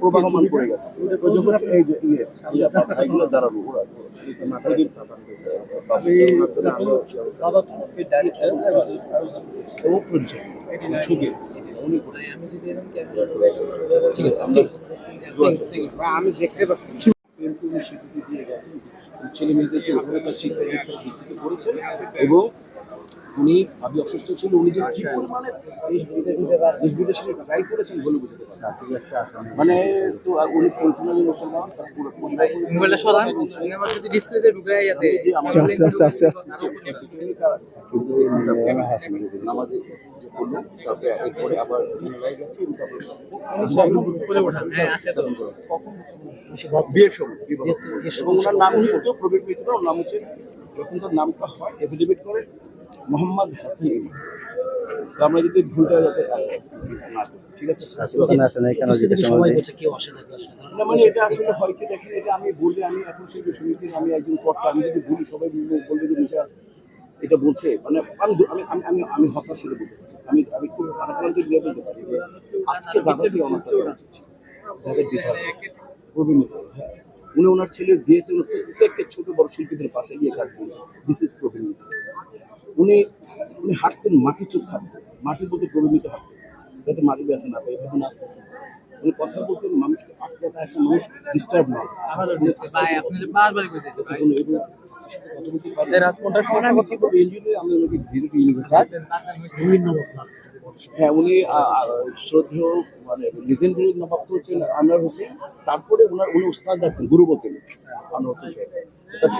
প্রবাহমান গেছে যখন এই যে ইয়ে ইয়ে ভাইগুলো ওরা আমি দেখতে পাচ্ছি ছেলে মেয়েদেরকে শিক্ষা দীক্ষিত করেছেন এবং উনি ভাবি অসুস্থ ছিল উনি যে কি পরিমাণে দেশ বিদেশে দেশ বিদেশে ট্রাই করেছেন বলে বুঝতে পারছি মানে তো আর উনি পরিপূর্ণ মুসলমান হ্যাঁ আসে তো বিয়ের সময় ওনার নাম প্রবীণ মিত্র নাম হচ্ছে যখন তার নামটা হয় এফিডেভিট করে মোহাম্মদ হাসান আমরা যদি ভুলটা যাতে না ঠিক আছে? না মানে এটা আসলে হয় কি দেখেন এটা আমি বলি আমি এখন সমিতির আমি একজন কর্তা আমি যদি বলি সবাই বলবে বলবে যে বিষয় এটা বলছে মানে আমি আমি আমি আমি আমি হতাশ হলে বলতে পারি। আমি আমি খুব দিয়ে বলতে পারি যে আজকে দাদাকে দাদার হ্যাঁ। উনি ওনার ছেলের বিয়েতে প্রত্যেকটা ছোট বড় শিল্পীদের পাশে গিয়ে কাজ দিয়েছেন দিস ইজ প্রবীণ। উনি উনি হাঁটতেন মাটি চুপ থাকতেন মাটির মধ্যে প্রবীমিত হাঁটতেছেন যাতে মাটি ব্যথা না পায় এভাবে আস্তে আস্তে উনি কথা বলতেন মানুষকে আস্তে আস্তে একটা মানুষ ডিস্টার্ব না হয়। হ্যাঁ উনি শ্রদ্ধেয় মানে লিজেন্ডারি নবাব তো হচ্ছেন আনোয়ার হোসেন। তারপরে ওনার উনি উস্তাদ ডাকতেন গুরু বলতেন আনোয়ার হোসেন তার